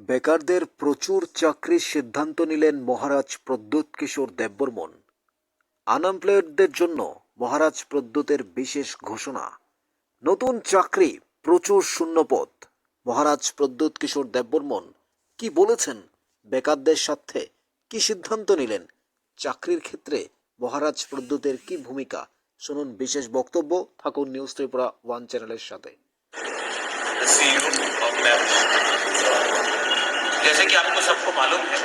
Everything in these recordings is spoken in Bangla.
বেকারদের প্রচুর চাকরির সিদ্ধান্ত নিলেন মহারাজ প্রদ্যুৎ কিশোর দেববর্মন। আনএমপ্লয়েডদের জন্য মহারাজ প্রদ্যুতের বিশেষ ঘোষণা। নতুন চাকরি, প্রচুর শূন্যপদ। মহারাজ প্রদ্যুৎ কিশোর দেববর্মন কি বলেছেন? বেকারদের স্বার্থে কি সিদ্ধান্ত নিলেন? চাকরির ক্ষেত্রে মহারাজ প্রদ্যুতের কি ভূমিকা? শুনুন বিশেষ বক্তব্য থাকুন নিউজ ত্রিপুরা ওয়ান চ্যানেলের সাথে। जैसे कि आपको सबको मालूम है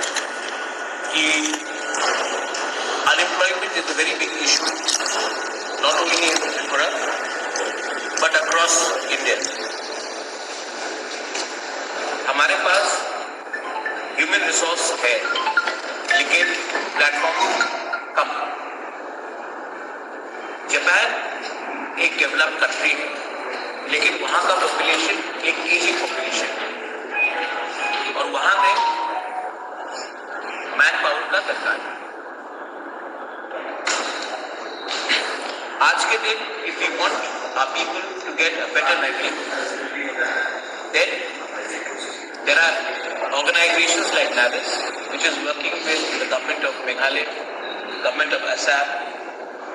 कि unemployment is a very big issue not only in Tripura but across India हमारे पास ह्यूमन रिसोर्स है, लेकिन प्लेटफॉर्म कम जापान एक डेवलप कंट्री है, लेकिन वहाँ का पॉपुलेशन एक एजिंग पॉपुलेशन है। और वहाँ में मैन पावर का दरकार आज के दिन if you want a people to get a better livelihood there are organisation like Nabis which is working with the government of Meghalaya government of Assam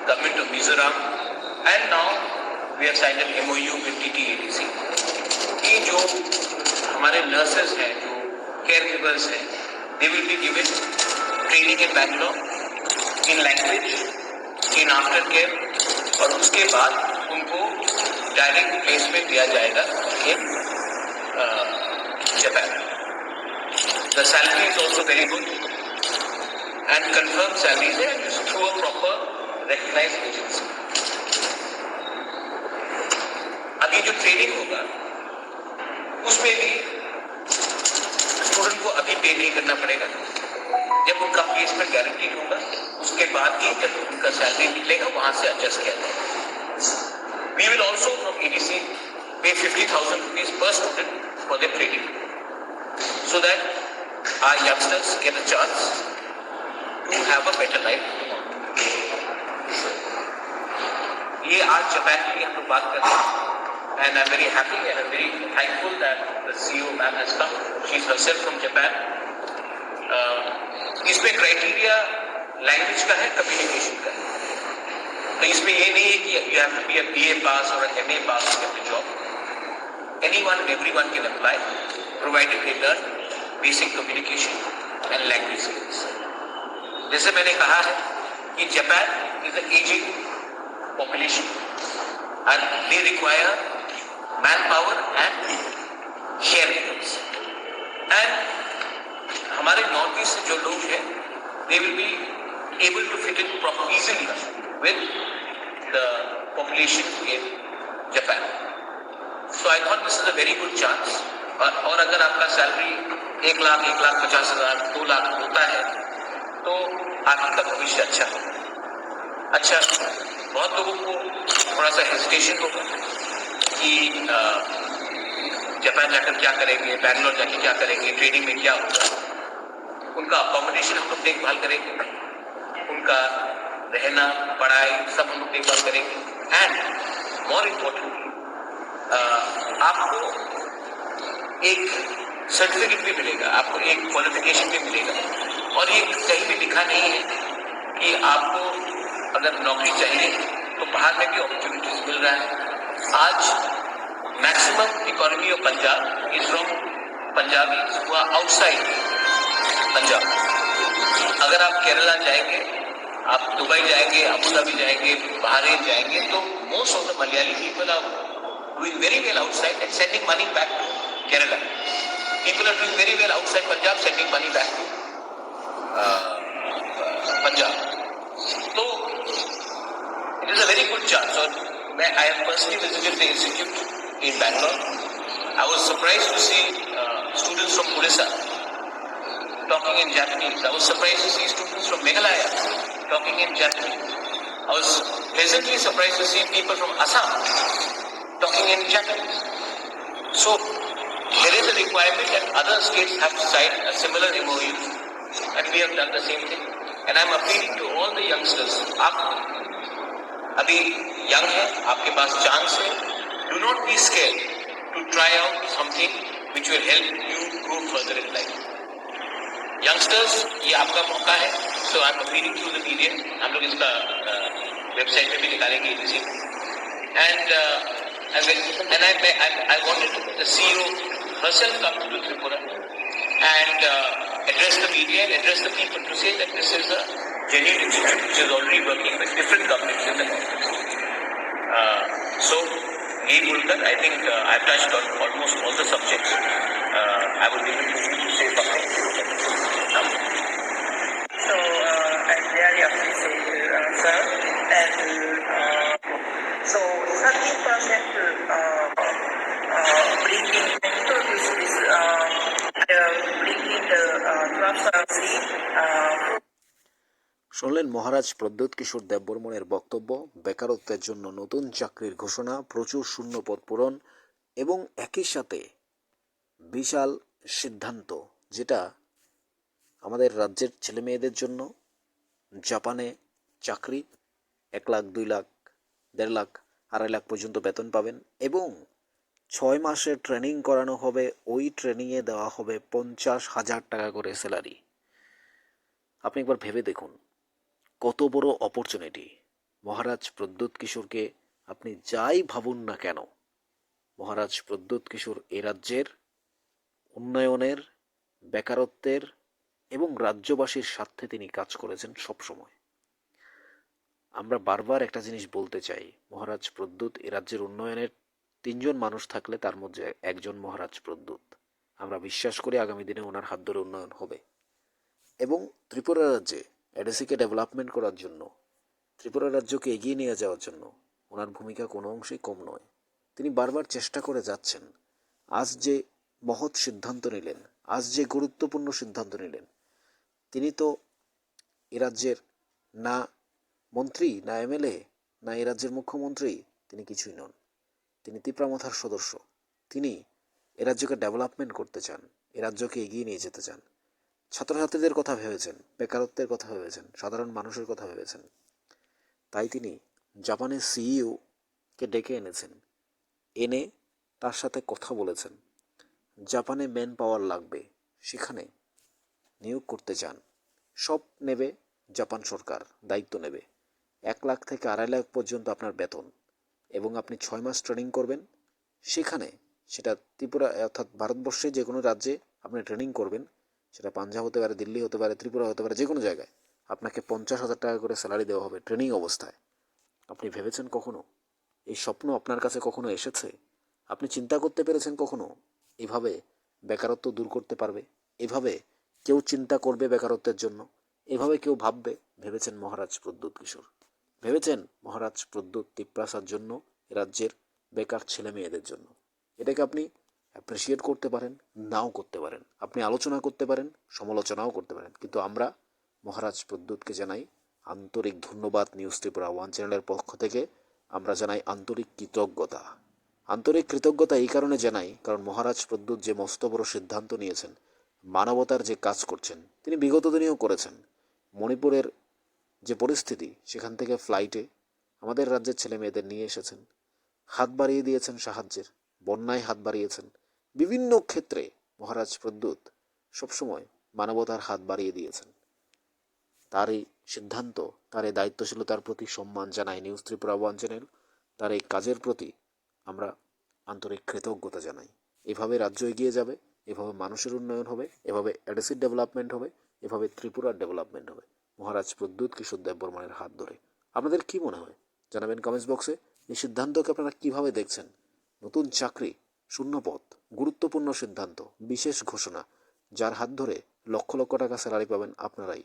government of Mizoram and now we have sign an M O U with D T A D C जो हमारे नर्सेस हैं जो caregivers hai they will be given training in bangalore, in language, in after और उसके बाद उनको डायरेक्ट प्लेसमेंट दिया जाएगा in Japan the salary is also very good and confirm salaries है through a proper recognise agency अभी जो ट्रेनिंग होगा, उसमें भी स्टूडेंट को अभी पे नहीं करना पड़ेगा। जब उनका प्लेसमेंट गारंटीड होगा, उसके बाद ही जब उनका सैलरी निकलेगा वहाँ से एडजस्ट किया जाएगा। We will also from ADC fifty thousand rupees per student for the training so that are youngsters get a chance to have a better life ये आज जापान की हम लोग बात कर रहे हैं। and I'm very happy and I'm very thankful that the CEO ma'am has come. She's herself from Japan. Uh, इसमें क्राइटेरिया लैंग्वेज का है कम्युनिकेशन का है तो इसमें ये नहीं है कि you have to be a BA pass और M A pass to get the job anyone everyone can apply provided they learn basic communication and language skills जैसे मैंने कहा है कि Japan is a ageing population and they require manpower and shareholders. And हमारे नॉर्थ ईस्ट जो लोग हैं they will be able to fit in easily with the population in Japan so I thought this is a very good chance और अगर आपका सैलरी एक लाख एक लाख पचास हज़ार, दो लाख होता है तो आपका भविष्य अच्छा होगा। अच्छा बहुत लोगों को थोड़ा सा हेजिटेशन होगा। कि जापान जाकर क्या करेंगे, बैंगलोर जाकर क्या करेंगे, ट्रेनिंग में क्या होगा? उनका अकोमोडेशन हम लोग देखभाल करेंगे। उनका रहना, पढ़ाई, सब हम लोग देखभाल करेंगे। एंड मोर इम्पोर्टेंटली आपको एक सर्टिफिकेट भी मिलेगा, आपको एक क्वालिफिकेशन भी मिलेगा। और ये कहीं भी लिखा नहीं है कि आपको अगर नौकरी चाहिए तो बाहर में भी अपॉर्चुनिटीज़ मिल रहा है। आज maximum economy of Punjab is from Punjabi हुआ आउटसाइड पंजाब अगर आप केरला जाएँगे, आप दुबई जाएँगे अबू धाबी जाएँगे बहरीन जाएँगे तो most of the Malayali people are doing very well outside and sending money back to Kerala people are doing very well outside Punjab sending money back to Punjab तो it is a very good chance. I have personally visited the institute in Bangalore. I was surprised to see uh, students from Odisha talking in Japanese. I was surprised to see students from Meghalaya talking in Japanese. I was pleasantly surprised to see people from Assam talking in Japanese. So there is a requirement that other states have signed a similar MOU and we have done the same thing. And I'm appealing to all the youngsters. अभी यंग है आपके पास चांस है। Do not be scare to try out something which will help you grow further in life youngsters ये आपका मौका है। So I am appealing to the media हम लोग इसका वेबसाइट पे भी निकालेंगे इसी and uh, and, when- and I, I I wanted the CEO herself address the media and address the people to say that this is a genuine institute which is already working with different governments in the Congress. Uh, so, A. Mulkar, I think uh, I've touched on almost all the subjects. Uh, I would be able to say something. So, uh, I really appreciate you, uh, sir. And Maharaj Pradyot Kishore দেববর্মনের বক্তব্য, বেকারত্বের জন্য নতুন চাকরির ঘোষণা, প্রচুর শূন্যপদ পূরণ এবং একই সাথে বিশাল সিদ্ধান্ত, যেটা আমাদের রাজ্যের ছেলে মেয়েদের জন্য, জাপানে চাকরি, এক লাখ, দুই লাখ, দেড় লাখ, আড়াই লাখ পর্যন্ত বেতন পাবেন এবং ছয় মাসের ট্রেনিং করানো হবে, ওই ট্রেনিংয়ে দেওয়া হবে পঞ্চাশ হাজার টাকা করে স্যালারি। আপনি একবার ভেবে দেখুন। কত বড় অপরচুনিটি মহারাজ প্রদ্যুৎ কিশোরকে আপনি যাই ভাবুন না কেন, মহারাজ প্রদ্যুৎ কিশোর এ রাজ্যের, উন্নয়নের, বেকারত্বের এবং রাজ্যবাসীর স্বার্থে তিনি কাজ করেছেন সবসময়। আমরা বারবার একটা জিনিস বলতে চাই, মহারাজ প্রদ্যুৎ এ রাজ্যের উন্নয়নের তিনজন মানুষ থাকলে তার মধ্যে একজন মহারাজ প্রদ্যুৎ। আমরা বিশ্বাস করি আগামী দিনে ওনার হাত ধরে উন্নয়ন হবে। এবং ত্রিপুরা রাজ্যে এডিসিকে ডেভেলপমেন্ট করার জন্য, ত্রিপুরা রাজ্যকে এগিয়ে নিয়ে যাওয়ার জন্য ওনার ভূমিকা কোনো অংশেই কম নয়। তিনি বারবার চেষ্টা করে যাচ্ছেন, আজ যে মহৎ সিদ্ধান্ত নিলেন, আজ যে গুরুত্বপূর্ণ সিদ্ধান্ত নিলেন, তিনি তো এ রাজ্যের না মন্ত্রী, না এমএলএ, না এ রাজ্যের মুখ্যমন্ত্রী, তিনি কিছুই নন। তিনি তিপ্রামথার সদস্য। তিনি এ রাজ্যকে ডেভেলপমেন্ট করতে চান, এ রাজ্যকে এগিয়ে নিয়ে যেতে চান। ছাত্রছাত্রীদের কথা ভেবেছেন, বেকারত্বের কথা ভেবেছেন, সাধারণ মানুষের কথা ভেবেছেন। তাই তিনি জাপানের সিইও কে ডেকে এনেছেন। এনে তার সাথে কথা বলেছেন। জাপানে ম্যান পাওয়ার লাগবে, সেখানে নিয়োগ করতে চান। সব নেবে জাপান সরকার, দায়িত্ব নেবে। এক লাখ থেকে আড়াই লাখ পর্যন্ত আপনার বেতন এবং আপনি ছয় মাস ট্রেনিং করবেন। সেখানে সেটা ত্রিপুরা অর্থাৎ ভারতবর্ষে যে কোনো রাজ্যে আপনি ট্রেনিং করবেন। সেটা পাঞ্জাব হতে পারে, দিল্লি হতে পারে, ত্রিপুরা হতে পারে যে কোনো জায়গায়। আপনাকে পঞ্চাশ হাজার টাকা করে স্যালারি দেওয়া হবে ট্রেনিং অবস্থায়। আপনি ভেবেছেন কখনো? এই স্বপ্ন আপনার কাছে কখনো এসেছে? আপনি চিন্তা করতে পেরেছেন কখনো? এভাবে বেকারত্ব দূর করতে পারবে? এভাবে কেউ চিন্তা করবে বেকারত্বের জন্য? এভাবে কেউ ভাববে? ভেবেছেন মহারাজ প্রদ্যুৎ কিশোর? ভেবেছেন মহারাজ প্রদ্যুৎ তিপ্রাসার জন্য রাজ্যের বেকার ছেলে মেয়েদের জন্য? এটাকে আপনি অ্যাপ্রিসিয়েট করতে পারেন, নাও করতে পারেন। আপনি আলোচনা করতে পারেন, সমালোচনাও করতে পারেন। কিন্তু আমরা মহারাজ প্রদ্যুৎকে জানাই আন্তরিক ধন্যবাদ নিউজ ত্রিপুরা ওয়ান চ্যানেলের পক্ষ থেকে। আমরা জানাই আন্তরিক কৃতজ্ঞতা। আন্তরিক কৃতজ্ঞতা এই কারণে জানাই, কারণ মহারাজ প্রদ্যুৎ যে মস্ত বড় সিদ্ধান্ত নিয়েছেন, মানবতার যে কাজ করছেন, তিনি বিগত দিনেও করেছেন। মণিপুরের যে পরিস্থিতি, সেখান থেকে ফ্লাইটে আমাদের রাজ্যের ছেলে মেয়েদের নিয়ে এসেছেন। হাত বাড়িয়ে দিয়েছেন সাহায্যের, বন্যায় হাত বাড়িয়েছেন। বিভিন্ন ক্ষেত্রে মহারাজ প্রদ্যুৎ সবসময় মানবতার হাত বাড়িয়ে দিয়েছেন। তার এই সিদ্ধান্ত, তার এই দায়িত্বশীলতার প্রতি সম্মান জানায় নিউজ ত্রিপুরা ওয়ান চ্যানেল। তার এই কাজের প্রতি আমরা আন্তরিক কৃতজ্ঞতা জানাই। এভাবে রাজ্য এগিয়ে যাবে, এভাবে মানুষের উন্নয়ন হবে, এভাবে এডিসির ডেভেলপমেন্ট হবে, এভাবে ত্রিপুরার ডেভেলপমেন্ট হবে। মহারাজ প্রদ্যুৎ কিশোর দেববর্মনের হাত ধরে। আপনাদের কি মনে হয়? জানাবেন কমেন্টস বক্সে। এই সিদ্ধান্তকে আপনারা কীভাবে দেখছেন? নতুন চাকরি শূন্যপদ গুরুত্বপূর্ণ সিদ্ধান্ত, বিশেষ ঘোষণা, যার হাত ধরে লক্ষ লক্ষ টাকা স্যালারি পাবেন আপনারাই।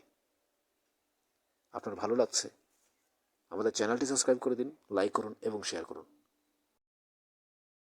আপনার ভালো লাগছে? আমাদের চ্যানেলটি সাবস্ক্রাইব করে দিন, লাইক করুন এবং শেয়ার করুন।